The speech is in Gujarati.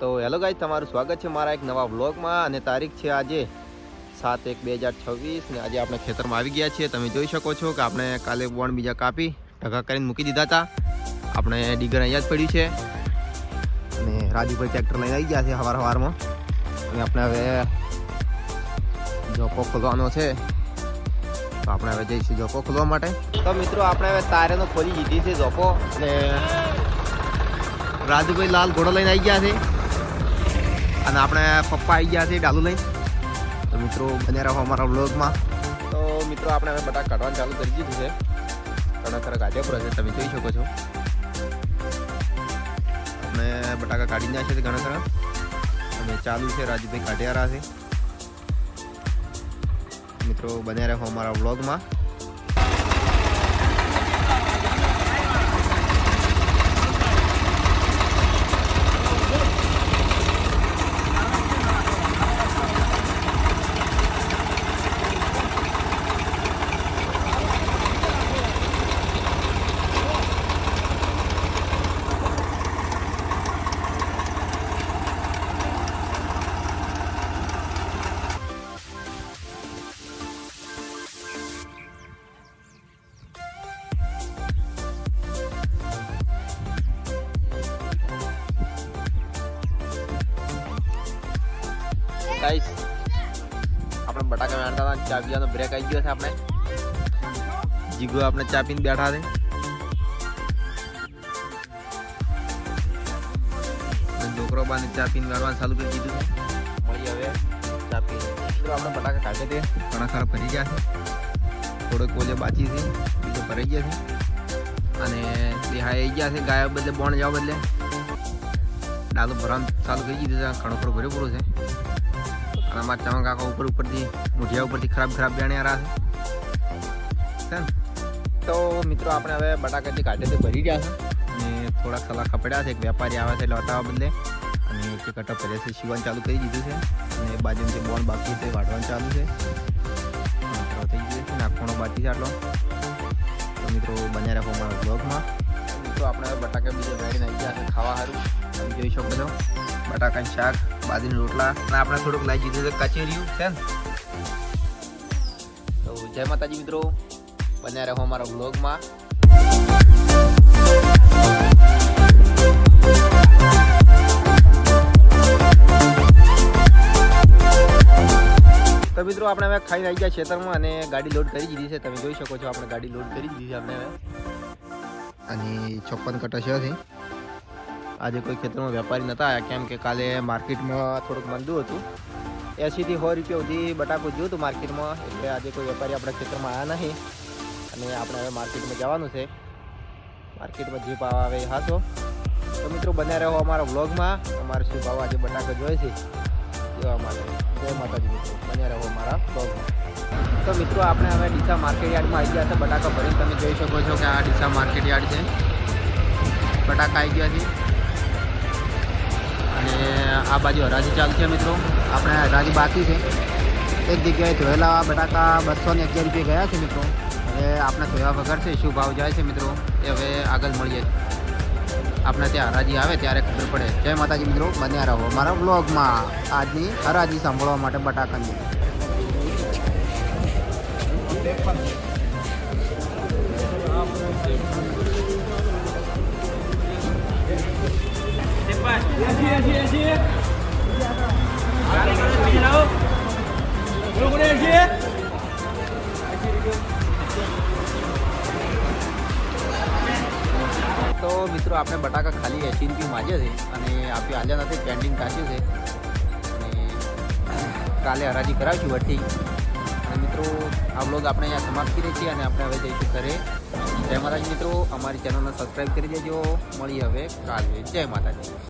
તો હેલો ગાઈઝ તમારું સ્વાગત છે મારા એક નવા બ્લોગમાં અને તારીખ છે આજે સાત એક બે હજાર છવ્વીસ ને આજે આપણે ખેતરમાં આવી ગયા છીએ. તમે જોઈ શકો છો કે આપણે કાલે વણ બીજા કાપી, ઢગા કરીને મૂકી દીધા હતા. આપણે ડીગર અહીંયા જ પડ્યું છે. અને રાજુભાઈ ટ્રેક્ટર લઈને આવી ગયા છે સવાર સવારમાં અને આપણે હવે જોકો ખોલવાનો છે. તો આપણે હવે જઈશું જોકો ખોલવા માટે. તો મિત્રો આપણે હવે તારેનો ખોલી દીધી છે જોકો. અને રાજુભાઈ લાલ ઘોડો લઈને આવી ગયા છે. અને આપણે પપ્પા આવી ગયા છે ડાલુ લઈને. તો મિત્રો બને રહો અમારા વ્લોગમાં. તો મિત્રો આપણે હવે બટાકા કાઢવાનું ચાલુ કરી દીધું છે. ઘણા ખરા કાઢ્યા છે તમે જોઈ શકો છો. અને બટાકા કાઢી નાખ્યા છે ઘણા ખરા. અને ચાલુ છે રાજુભાઈ કાઢ્યા છે. મિત્રો બન્યા રહો અમારા વ્લોગમાં. ગાઈસ આપણે બટાકા વેણતા હતા ચા પીવાનો બ્રેક આવી ગયો છે આપણે. જીગો આપણે ચા પીને બેઠા છે. છોકરો બાને ચા પીને વેણવાનું ચાલુ કરી દીધું મળી હવે ચા આપણે બટાકા કાઢે તે ઘણા ખરા ભરી ગયા છે. થોડોક ઓલે બાચી છે. બીજો ભરાઈ ગયા છે. અને દેહાઈ ગયા છે. ગાયો બદલે બોણ જવા બદલે. ડાલો ભરવાનું ચાલુ કરી દીધું છે. ઘણો ખરો ભર્યો પૂરો છે. અને અમારા ચમક કાકા ઉપર ઉપરથી, મુઠિયા ઉપરથી ખરાબ ખરાબ જાણે આ છે? તો મિત્રો, આપણે હવે બટાકાથી કાઢે તે ભરી ગયા છે. અને થોડા કલાક ખપડ્યા છે. એક વેપારી આવે છે એટલે વટાવવા બદલે. અને એક કટા પહેલે છે. સીવવાનું ચાલુ કરી દીધું છે. અને બાજુમાં જે બોન બાકી છે. વાઢવાનું ચાલુ છે. થઈ ગયું છે. નાખવાનો બાકી છે આટલો. તો મિત્રો, બન્યા રાખો મારા બ્લોગમાં મિત્રો આપણે બટાકા બીજા વેડીને નાખી ગયા ખાવા સારું જોઈ શકો છો બટાકાનું શાક, બાજરીના રોટલા અને આપણે થોડુંક લાવી દીધું કચેરીયું, છે ને? તો જય માતાજી મિત્રો, બન્યા રહો અમારા બ્લોગમાં તો મિત્રો, આપણે હવે ખાઈને આવી ગયા ખેતરમાં અને ગાડી લોડ કરી દીધી છે. તમે જોઈ શકો છો, આપણે ગાડી લોડ કરી દીધી છે આપણે હવે. અને છપ્પન કટા છે આજે કોઈ ખેતરમાં વેપારી નતા આવ્યા કેમ કે કાલે માર્કેટમાં થોડુંક મંદું હતું. એંશીથી સો રૂપિયા સુધી બટાકું જોયું હતું માર્કેટમાં. એટલે આજે કોઈ વેપારી આપણા ખેતરમાં આવ્યા નહીં. અને આપણે હવે માર્કેટમાં જવાનું છે. માર્કેટમાં જે ભાવ આવે એ હાસો. તો મિત્રો બન્યા રહો અમારા વ્લોગમાં. અમારે શું ભાવ આજે બટાકા જોઈએ છે. જોવા માટે. જય માતાજી મિત્રો. બન્યા રહો અમારા વ્લોગમાં. તો મિત્રો આપણે હવે ડીસા માર્કેટ યાર્ડમાં આવી ગયા છે બટાકા ભરીને તમે જોઈ શકો છો કે આ ડીસા માર્કેટ યાર્ડ છે. બટાકા આવી ગયા છે. આ બાજુ હરાજી ચાલુ છે મિત્રો. આપણે હરાજી બાકી છે. એક જગ્યાએ ધોયેલા બટાકા બસો ને અગિયાર રૂપિયા ગયા છે મિત્રો. હવે આપણે ધોયા વગર છે, શું ભાવ જાય છે મિત્રો? એ હવે આગળ મળીએ આપણે ત્યાં હરાજી આવે ત્યારે ખબર પડે. જય માતાજી મિત્રો, બન્યા રહો. મારા બ્લોગમાં આજની હરાજી સાંભળવા માટે બટાકાની. તો મિત્રો, આપણે બટાકા ખાલી એચિનથી માજ્યા છે અને આપણે હાલ્યા નથી પેન્ડિંગ કાચ્યું છે. અને કાલે હરાજી કરાવીશું વળતી અને મિત્રો, આ બ્લોગ આપણે અહીંયા સમાપ્ત કરીએ છીએ અને આપણે હવે જઈશું ઘરે. જય માતાજી મિત્રો, અમારી ચેનલને સબસ્ક્રાઈબ કરી દેજો. મળીએ હવે કાલે. જય માતાજી.